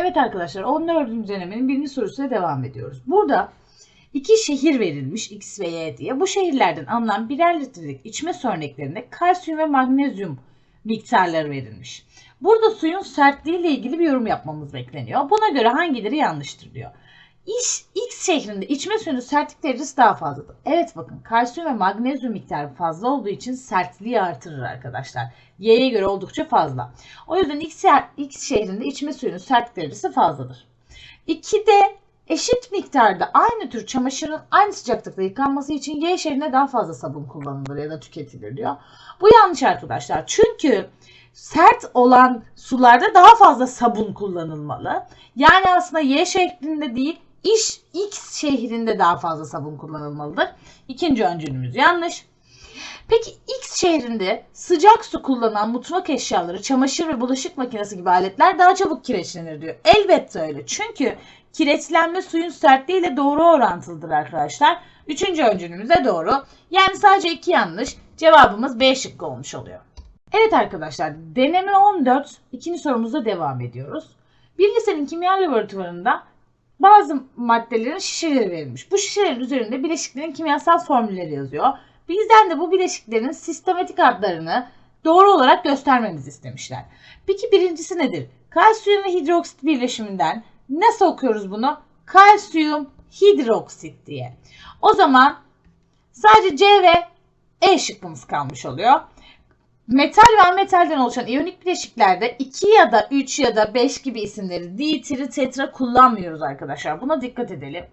Evet arkadaşlar 14. denemenin birinci sorusuyla devam ediyoruz. Burada iki şehir verilmiş X ve Y diye. Bu şehirlerden alınan birer litrelik içme örneklerinde kalsiyum ve magnezyum miktarları verilmiş. Burada suyun sertliği ile ilgili bir yorum yapmamız bekleniyor. Buna göre hangileri yanlıştır diyor. İş, X şehrinde içme suyunun sertlik derecesi daha fazladır. Evet bakın kalsiyum ve magnezyum miktarı fazla olduğu için sertliği artırır arkadaşlar. Y'ye göre oldukça fazla. O yüzden X, X şehrinde içme suyunun sertlik derecesi fazladır. 2'de eşit miktarda aynı tür çamaşırın aynı sıcaklıkta yıkanması için Y şehrinde daha fazla sabun kullanılır ya da tüketilir diyor. Bu yanlış arkadaşlar. Çünkü sert olan sularda daha fazla sabun kullanılmalı. Yani aslında Y şehrinde değil iş X şehrinde daha fazla sabun kullanılmalıdır. İkinci öncülümüz yanlış. Peki X şehrinde sıcak su kullanan mutfak eşyaları, çamaşır ve bulaşık makinesi gibi aletler daha çabuk kireçlenir diyor. Elbette öyle. Çünkü kireçlenme suyun sertliğiyle doğru orantılıdır arkadaşlar. Üçüncü öncülümüz de doğru. Yani sadece iki yanlış. Cevabımız B şıkkı olmuş oluyor. Evet arkadaşlar deneme 14 ikinci sorumuzda devam ediyoruz. Bir lisenin kimya laboratuvarında bazı maddelerin şişeleri verilmiş. Bu şişelerin üzerinde bileşiklerin kimyasal formülleri yazıyor. Bizden de bu bileşiklerin sistematik adlarını doğru olarak göstermemizi istemişler. Peki birincisi nedir? Kalsiyum ve hidroksit birleşiminden nasıl okuyoruz bunu? Kalsiyum hidroksit diye. O zaman sadece C ve E şıkkımız kalmış oluyor. Metal ve ametalden oluşan iyonik bileşiklerde 2 ya da 3 ya da 5 gibi isimleri di, tri, tetra kullanmıyoruz arkadaşlar. Buna dikkat edelim.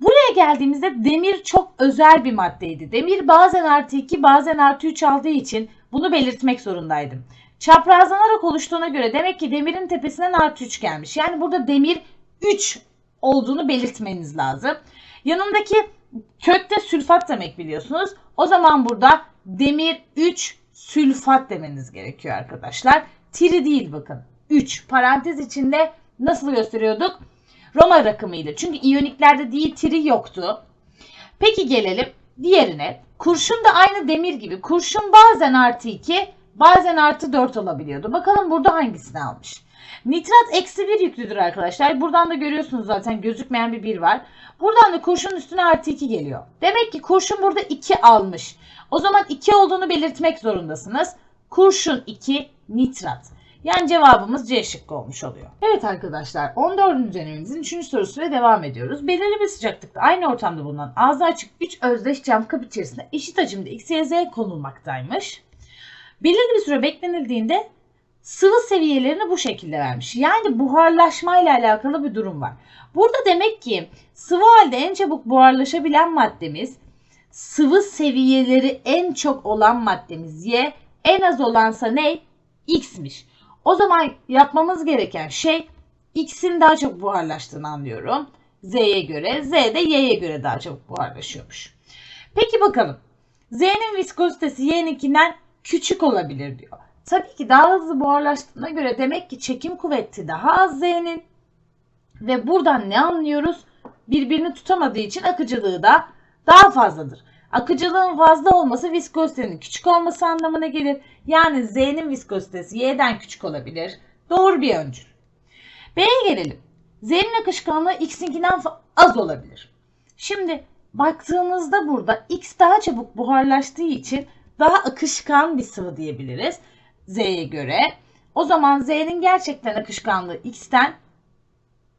Buraya geldiğimizde demir çok özel bir maddeydi. Demir bazen artı 2 bazen artı 3 aldığı için bunu belirtmek zorundaydım. Çaprazlanarak oluştuğuna göre demek ki demirin tepesinden artı 3 gelmiş. Yani burada demir 3 olduğunu belirtmeniz lazım. Yanındaki kökte sülfat demek biliyorsunuz. O zaman burada demir 3 sülfat demeniz gerekiyor arkadaşlar. Tri değil bakın. 3 parantez içinde nasıl gösteriyorduk? Roma rakamıyla. Çünkü iyoniklerde di tri yoktu. Peki gelelim diğerine. Kurşun da aynı demir gibi. Kurşun bazen artı 2 bazen artı 4 olabiliyordu. Bakalım burada hangisini almış. Nitrat eksi 1 yüklüdür arkadaşlar. Buradan da görüyorsunuz zaten gözükmeyen bir 1 var. Buradan da kurşun üstüne artı 2 geliyor. Demek ki kurşun burada 2 almış. O zaman 2 olduğunu belirtmek zorundasınız. Kurşun 2 nitrat. Yani cevabımız C şıkkı olmuş oluyor. Evet arkadaşlar 14. denememizin 3. sorusuyla devam ediyoruz. Belirli bir sıcaklıkta aynı ortamda bulunan ağzı açık 3 özdeş cam kap içerisinde eşit hacimde X, Y, Z konulmaktaymış. Belirli bir süre beklenildiğinde sıvı seviyelerini bu şekilde vermiş. Yani buharlaşma ile alakalı bir durum var. Burada demek ki sıvı halde en çabuk buharlaşabilen maddemiz sıvı seviyeleri en çok olan maddemiz Y, en az olansa ne? X'miş. O zaman yapmamız gereken şey X'in daha çok buharlaştığını anlıyorum. Z'ye göre. Z de Y'ye göre daha çabuk buharlaşıyormuş. Peki bakalım. Z'nin viskozitesi Y'ninkinden küçük olabilir diyor. Tabii ki daha hızlı buharlaştığına göre demek ki çekim kuvveti daha az Z'nin. Ve buradan ne anlıyoruz? Birbirini tutamadığı için akıcılığı da daha fazladır. Akıcılığın fazla olması viskozitenin küçük olması anlamına gelir. Yani Z'nin viskozitesi Y'den küçük olabilir. Doğru bir öncül. B'ye gelelim. Z'nin akışkanlığı X'inkinden az olabilir. Şimdi baktığınızda burada X daha çabuk buharlaştığı için daha akışkan bir sıvı diyebiliriz Z'ye göre. O zaman Z'nin gerçekten akışkanlığı X'ten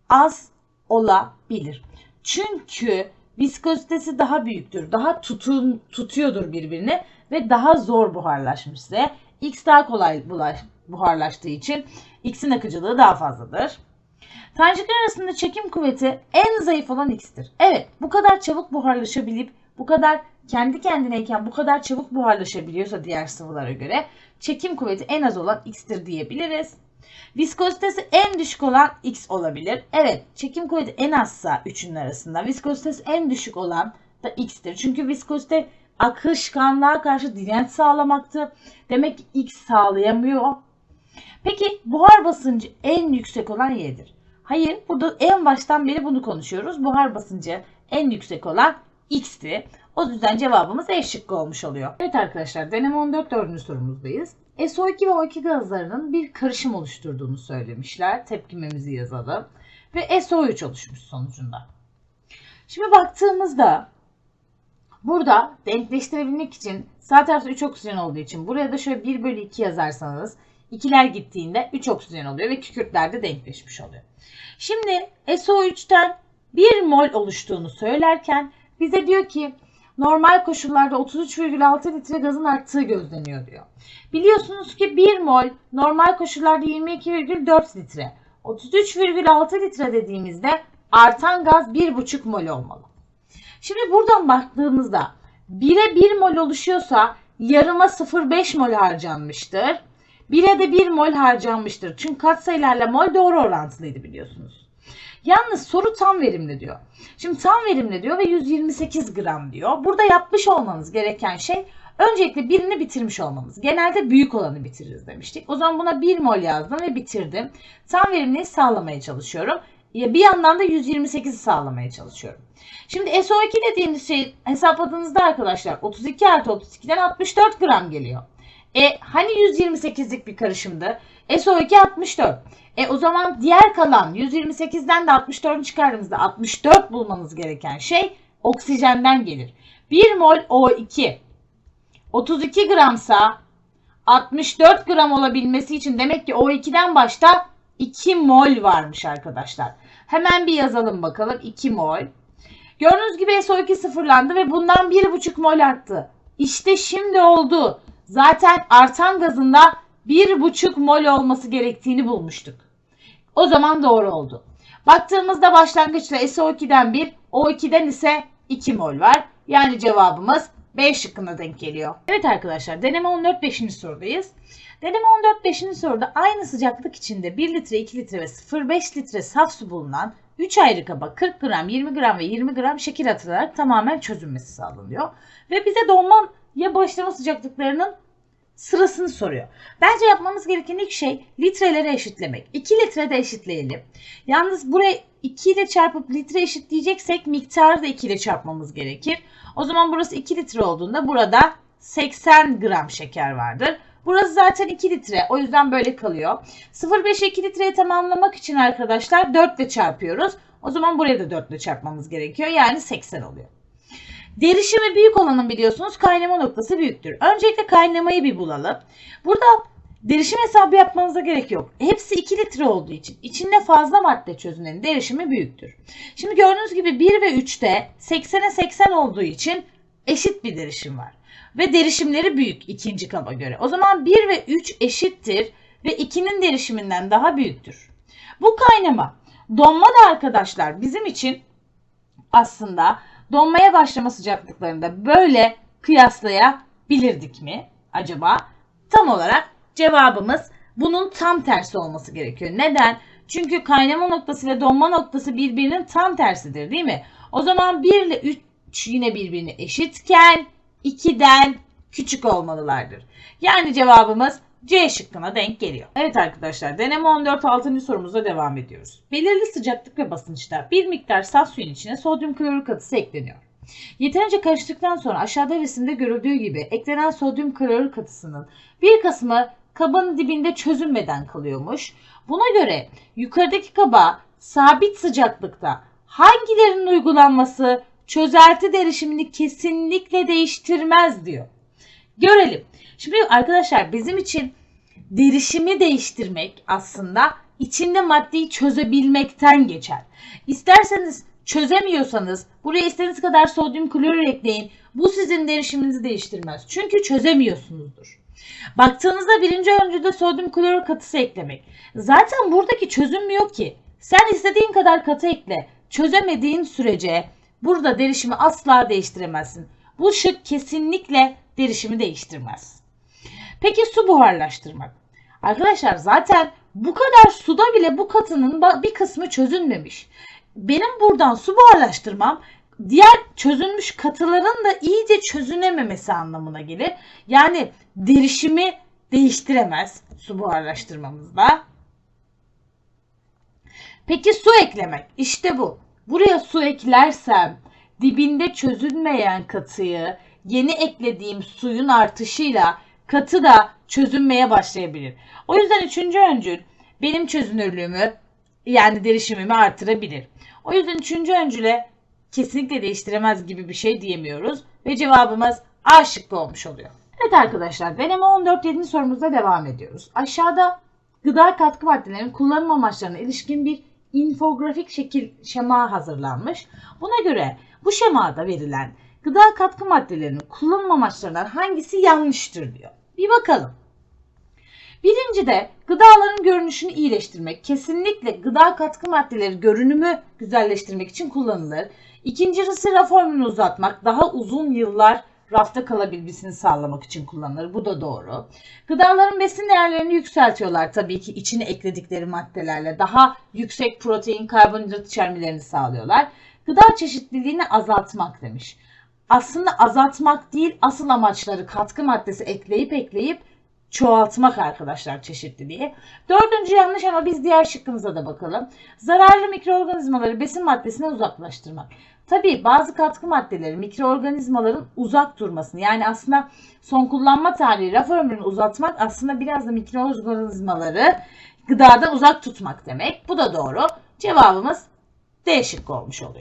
az olabilir. Çünkü viskozitesi daha büyüktür. Daha tutun, tutuyordur birbirini ve daha zor buharlaşmışsa X daha kolay buharlaştığı için X'in akıcılığı daha fazladır. Tanecikler arasında çekim kuvveti en zayıf olan X'tir. Evet bu kadar çabuk buharlaşabilip bu kadar kendi kendineyken bu kadar çabuk buharlaşabiliyorsa diğer sıvılara göre çekim kuvveti en az olan X'tir diyebiliriz. Viskozitesi en düşük olan X olabilir. Evet, çekim kuvveti en azsa üçünün arasında. Viskozitesi en düşük olan da X'tir. Çünkü viskozite akışkanlığa karşı direnç sağlamaktı. Demek ki X sağlayamıyor. Peki buhar basıncı en yüksek olan Y'dir. Hayır, burada en baştan beri bunu konuşuyoruz. Buhar basıncı en yüksek olan X'ti. O yüzden cevabımız E şıkkı olmuş oluyor. Evet arkadaşlar deneme 14 dördüncü sorumuzdayız. SO2 ve O2 gazlarının bir karışım oluşturduğunu söylemişler. Tepkimemizi yazalım. Ve SO3 oluşmuş sonucunda. Şimdi baktığımızda burada denkleştirebilmek için sağ tarafta 3 oksijen olduğu için buraya da şöyle 1 bölü 2 yazarsanız ikiler gittiğinde 3 oksijen oluyor ve kükürtler de denkleşmiş oluyor. Şimdi SO3'ten 1 mol oluştuğunu söylerken bize diyor ki normal koşullarda 33,6 litre gazın arttığı gözleniyor diyor. Biliyorsunuz ki 1 mol normal koşullarda 22,4 litre. 33,6 litre dediğimizde artan gaz 1,5 mol olmalı. Şimdi buradan baktığımızda 1'e 1 mol oluşuyorsa yarıma 0,5 mol harcanmıştır. 1'e de 1 mol harcanmıştır. Çünkü katsayılarla mol doğru orantılıydı biliyorsunuz. Yalnız soru tam verimli diyor. Şimdi tam verimli diyor ve 128 gram diyor. Burada yapmış olmanız gereken şey öncelikle birini bitirmiş olmamız. Genelde büyük olanı bitiririz demiştik. O zaman buna 1 mol yazdım ve bitirdim. Tam verimliği sağlamaya çalışıyorum. Bir yandan da 128'i sağlamaya çalışıyorum. Şimdi SO2 dediğimiz şey hesapladığınızda arkadaşlar 32 artı 32'den 64 gram geliyor. E hani 128'lik bir karışımdı? SO2 64. E o zaman diğer kalan 128'den de 64'ü çıkardığımızda 64 bulmanız gereken şey oksijenden gelir. 1 mol O2 32 gramsa 64 gram olabilmesi için demek ki O2'den başta 2 mol varmış arkadaşlar. Hemen bir yazalım bakalım 2 mol. Gördüğünüz gibi SO2 sıfırlandı ve bundan 1,5 mol arttı. İşte şimdi oldu. Zaten artan gazında 1,5 mol olması gerektiğini bulmuştuk. O zaman doğru oldu. Baktığımızda başlangıçta SO2'den 1, O2'den ise 2 mol var. Yani cevabımız B şıkkına denk geliyor. Evet arkadaşlar deneme 14 5. sorudayız. Deneme 14 5. soruda aynı sıcaklık içinde 1 litre, 2 litre ve 0,5 litre saf su bulunan 3 ayrı kaba 40 gram, 20 gram ve 20 gram şeker atılarak tamamen çözülmesi sağlanıyor. Ve bize donmaya başlama sıcaklıklarının sırasını soruyor. Bence yapmamız gereken ilk şey litreleri eşitlemek. 2 litre de eşitleyelim. Yalnız buraya 2 ile çarpıp litre eşitleyeceksek miktarı da 2 ile çarpmamız gerekir. O zaman burası 2 litre olduğunda burada 80 gram şeker vardır. Burası zaten 2 litre. O yüzden böyle kalıyor. 0,5'e 2 litreyi tamamlamak için arkadaşlar 4 ile çarpıyoruz. O zaman buraya da 4 ile çarpmamız gerekiyor. Yani 80 oluyor. Derişimi büyük olanın biliyorsunuz kaynama noktası büyüktür. Öncelikle kaynamayı bir bulalım. Burada derişim hesabı yapmanıza gerek yok. Hepsi 2 litre olduğu için içinde fazla madde çözünenin derişimi büyüktür. Şimdi gördüğünüz gibi 1 ve 3'te 80'e 80 olduğu için eşit bir derişim var. Ve derişimleri büyük ikinci kaba göre. O zaman 1 ve 3 eşittir ve 2'nin derişiminden daha büyüktür. Bu kaynama donma da arkadaşlar bizim için aslında donmaya başlama sıcaklıklarında böyle kıyaslayabilirdik mi acaba? Tam olarak cevabımız bunun tam tersi olması gerekiyor. Neden? Çünkü kaynama noktası ile donma noktası birbirinin tam tersidir değil mi? O zaman 1 ile 3 yine birbirine eşitken 2'den küçük olmalılardır. Yani cevabımız C şıkkına denk geliyor. Evet arkadaşlar deneme 14 6. sorumuza devam ediyoruz. Belirli sıcaklık ve basınçta bir miktar saf suyun içine sodyum klorür katısı ekleniyor. Yeterince karıştıktan sonra aşağıda resimde görüldüğü gibi eklenen sodyum klorür katısının bir kısmı kabın dibinde çözülmeden kalıyormuş. Buna göre yukarıdaki kaba sabit sıcaklıkta hangilerinin uygulanması çözelti derişimini kesinlikle değiştirmez diyor. Görelim. Şimdi arkadaşlar bizim için derişimi değiştirmek aslında içinde maddeyi çözebilmekten geçer. İsterseniz çözemiyorsanız buraya istediğiniz kadar sodyum klorür ekleyin. Bu sizin derişiminizi değiştirmez. Çünkü çözemiyorsunuzdur. Baktığınızda birinci öncüde sodyum klorür katısı eklemek. Zaten buradaki çözünmüyor ki. Sen istediğin kadar katı ekle. Çözemediğin sürece burada derişimi asla değiştiremezsin. Bu şık kesinlikle derişimi değiştirmez. Peki su buharlaştırmak. Arkadaşlar zaten bu kadar suda bile bu katının bir kısmı çözünmemiş. Benim buradan su buharlaştırmam diğer çözülmüş katıların da iyice çözünememesi anlamına gelir. Yani derişimi değiştiremez su buharlaştırmamızda. Peki su eklemek. İşte bu. Buraya su eklersem dibinde çözülmeyen katıyı yeni eklediğim suyun artışıyla katı da çözünmeye başlayabilir. O yüzden üçüncü öncül benim çözünürlüğümü yani derişimimi artırabilir. O yüzden üçüncü öncüle kesinlikle değiştiremez gibi bir şey diyemiyoruz. Ve cevabımız A şıkkı olmuş oluyor. Evet arkadaşlar deneme 14 7. sorumuzda devam ediyoruz. Aşağıda gıda katkı maddelerinin kullanım amaçlarına ilişkin bir infografik şekil şema hazırlanmış. Buna göre bu şemada verilen gıda katkı maddelerinin kullanım amaçlarından hangisi yanlıştır diyor. Bir bakalım. Birinci de gıdaların görünüşünü iyileştirmek. Kesinlikle gıda katkı maddeleri görünümü güzelleştirmek için kullanılır. İkincisi raf ömrünü uzatmak. Daha uzun yıllar rafta kalabilmesini sağlamak için kullanılır. Bu da doğru. Gıdaların besin değerlerini yükseltiyorlar tabii ki içine ekledikleri maddelerle. Daha yüksek protein, karbonhidrat içermelerini sağlıyorlar. Gıda çeşitliliğini azaltmak demiş. Aslında azaltmak değil, asıl amaçları katkı maddesi ekleyip ekleyip çoğaltmak arkadaşlar çeşitliliği. Dördüncü yanlış ama biz diğer şıkkımıza da bakalım. Zararlı mikroorganizmaları besin maddesinden uzaklaştırmak. Tabii bazı katkı maddeleri mikroorganizmaların uzak durmasını yani aslında son kullanma tarihi raf ömrünü uzatmak aslında biraz da mikroorganizmaları gıdadan uzak tutmak demek. Bu da doğru. Cevabımız D şıkkı olmuş oluyor.